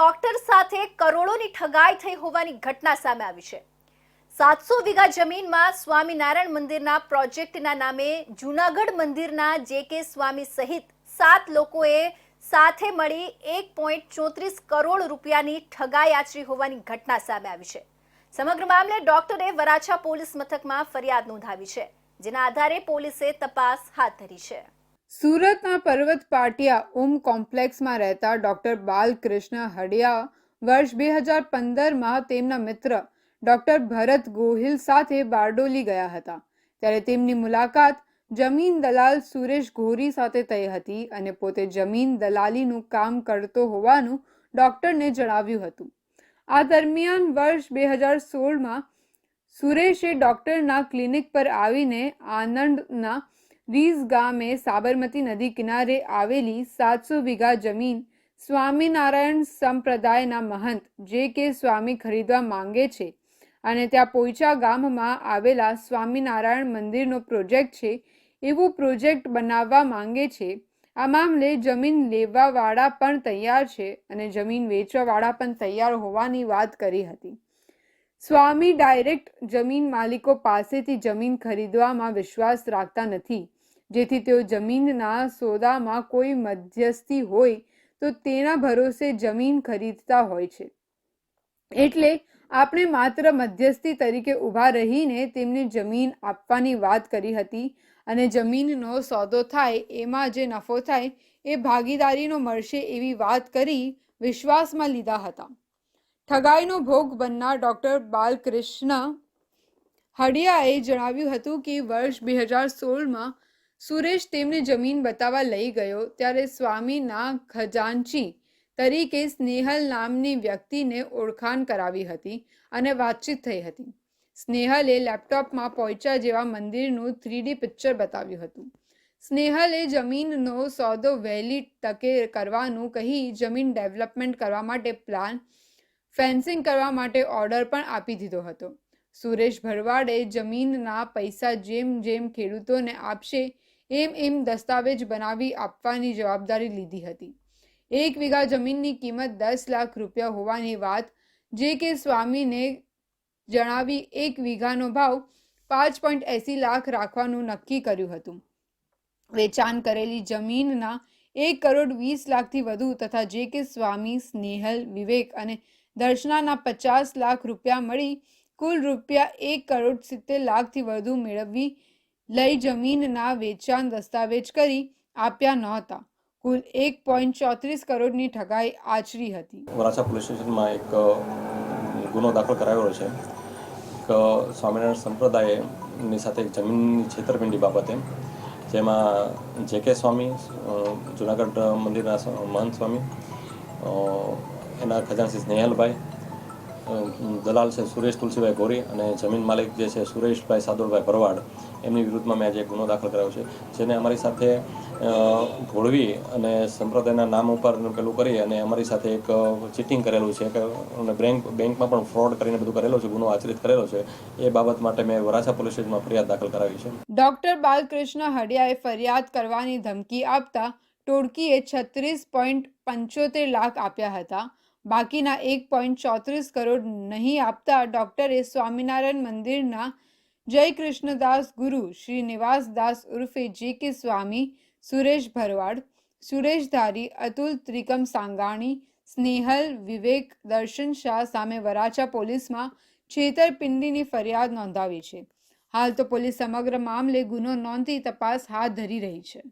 Doctor સાથે કરોડોની ઠગાઈ થઈ હોવાની ઘટના સામે આવી છે. સાતસો વીઘા જમીનમાં સ્વામિનારાયણ મંદિરના પ્રોજેક્ટના નામે જૂનાગઢ મંદિરના જે કે સ્વામી સહિત સાત લોકોએ સાથે મળી એક પોઈન્ટ ચોત્રીસ કરોડ રૂપિયાની ઠગાઈ આચરી હોવાની ઘટના સામે આવી છે. સમગ્ર મામલે ડોક્ટરે વરાછા પોલીસ મથકમાં ફરિયાદ નોંધાવી છે, જેના આધારે પોલીસે તપાસ હાથ ધરી છે. સુરતના પર્વત પાટિયા ઓમ કોમ્પ્લેક્સમાં રહેતા ડૉક્ટર બાલકૃષ્ણ હડિયા વર્ષ બે હજાર પંદરમાં તેમના મિત્ર ડૉક્ટર ભરત ગોહિલ સાથે બારડોલી ગયા હતા. ત્યારે તેમની મુલાકાત જમીન દલાલ સુરેશ ઘોરી સાથે થઈ હતી અને પોતે જમીન દલાલીનું કામ કરતો હોવાનું ડૉક્ટરને જણાવ્યું હતું. આ દરમિયાન વર્ષ બે હજાર સોળમાં સુરેશે ડોક્ટરના ક્લિનિક પર આવીને આનંદના રીઝ ગામે સાબરમતી નદી કિનારે આવેલી સાતસો વીઘા જમીન સ્વામિનારાયણ સંપ્રદાયના મહંત જે કે સ્વામી ખરીદવા માંગે છે અને ત્યાં પોઈચા ગામમાં આવેલા સ્વામિનારાયણ મંદિરનો પ્રોજેક્ટ છે એવો પ્રોજેક્ટ બનાવવા માંગે છે આ મામલે જમીન લેવાવાળા પણ તૈયાર છે અને જમીન વેચવાવાળા પણ તૈયાર હોવાની વાત કરી હતી સ્વામી ડાયરેક્ટ જમીન માલિકો પાસેથી જમીન ખરીદવામાં વિશ્વાસ રાખતા નથી જેથી તેઓ જમીનના સોદામાં કોઈ મધ્યસ્થી હોય તો તેના ભરોસે જમીન ખરીદતા હોય છે. એટલે આપણે માત્ર મધ્યસ્થી તરીકે ઊભા રહીને તેમને જમીન આપવાની વાત કરી હતી અને જમીનનો સોદો થાય, એમાં જે નફો થાય, એ ભાગીદારીનો મળશે એવી વાત કરી વિશ્વાસમાં લીધા હતા. ઠગાઈનો ભોગ બનનાર ડૉક્ટર બાલકૃષ્ણ હડિયાએ જણાવ્યું હતું કે વર્ષ બે હજાર સોળમાં સુરેશ તેમને જમીન બતાવવા લઈ ગયો ત્યારે સ્વામીના ખજાનચી તરીકે સ્નેહલ નામની વ્યક્તિને ઓળખાણ કરાવી હતી અને વાતચીત થઈ હતી. સ્નેહલે લેપટોપમાં પોઈચા જેવા મંદિરનું થ્રીડી પિક્ચર બતાવ્યું હતું. સ્નેહલે જમીનનો સોદો વહેલી તકે કરવાનું કહી જમીન ડેવલપમેન્ટ કરવા માટે પ્લાન ફેન્સિંગ કરવા માટે ઓર્ડર પણ આપી દીધો હતો. સુરેશ ભરવાડે જમીનના પૈસા જેમ જેમ ખેડૂતોને આપશે એમ એમ દસ્તાવેજ બનાવી આપવાની જવાબદારી લીધી હતી. એક વીઘા જમીનની કિંમત દસ લાખ રૂપિયા હોવાની વાત જે કે સ્વામીને જણાવી એક વીઘાનો ભાવ પાંચ પોઈન્ટ એસી લાખ રાખવાનું નક્કી કર્યું હતું. વેચાણ કરેલી જમીનના એક કરોડ વીસ લાખથી વધુ તથા જે કે સ્વામી સ્નેહલ વિવેક અને દર્શનાના પચાસ લાખ રૂપિયા મળી કુલ રૂપિયા એક કરોડ સિત્તેર લાખથી વધુ મેળવી લઈ જમીનના વેચાણ દસ્તાવેજ કરી આપ્યા નહોતા. કુલ એક પોઈન્ટ ચોત્રીસ કરોડની ઠગાઈ આચરી હતી. વરાછા પોલીસ સ્ટેશનમાં એક ગુનો દાખલ કરાવેલો છે. એક સ્વામિનારાયણ સંપ્રદાયની સાથે જમીનની છેતરપિંડી બાબતે, જેમાં જે કે સ્વામી જુનાગઢ મંદિરના મહંત સ્વામી એના ખજાનસી સ્નેહલભાઈ દલાલ છે સુરેશ તુલસીભાઈ ગોરી અને જમીન માલિક જે છે સુરેશભાઈ સાદુરભાઈ ભરવાડ, એમની વિરુદ્ધમાં મેં આજે ગુનો દાખલ કરાવ્યો છે, જેને અમારી સાથે ઘોળવી અને સંપ્રદાયના નામ ઉપર પેલું કરી અને અમારી સાથે એક ચીટિંગ કરેલું છે, કે, અને બેંક, બેંકમાં પણ ફ્રોડ કરીને બધું કરેલો છે, ગુનો આચરિત કરેલો છે, એ બાબત માટે મેં વરાછા પોલીસ સ્ટેશનમાં ફરિયાદ દાખલ કરાવી છે. ડોક્ટર બાલકૃષ્ણ હડિયાએ ફરિયાદ કરવાની ધમકી આપતા ટોળકીએ છત્રીસ પોઈન્ટ પંચોતેર લાખ આપ્યા હતા. બાકીના એક પોઈન્ટ ચોત્રીસ કરોડ નહીં આપતા ડોક્ટરે સ્વામિનારાયણ મંદિરના જય કૃષ્ણદાસ ગુરુ શ્રી નિવાસદાસ ઉર્ફે જે કે સ્વામી, સુરેશ ભરવાડ, સુરેશ ધારી, અતુલ ત્રિકમ સાંગાણી, સ્નેહલ વિવેક, દર્શન શાહ સામે વરાછા પોલીસમાં છેતરપિંડીની ફરિયાદ નોંધાવી છે. હાલ તો પોલીસ સમગ્ર મામલે ગુનો નોંધી તપાસ હાથ ધરી રહી છે.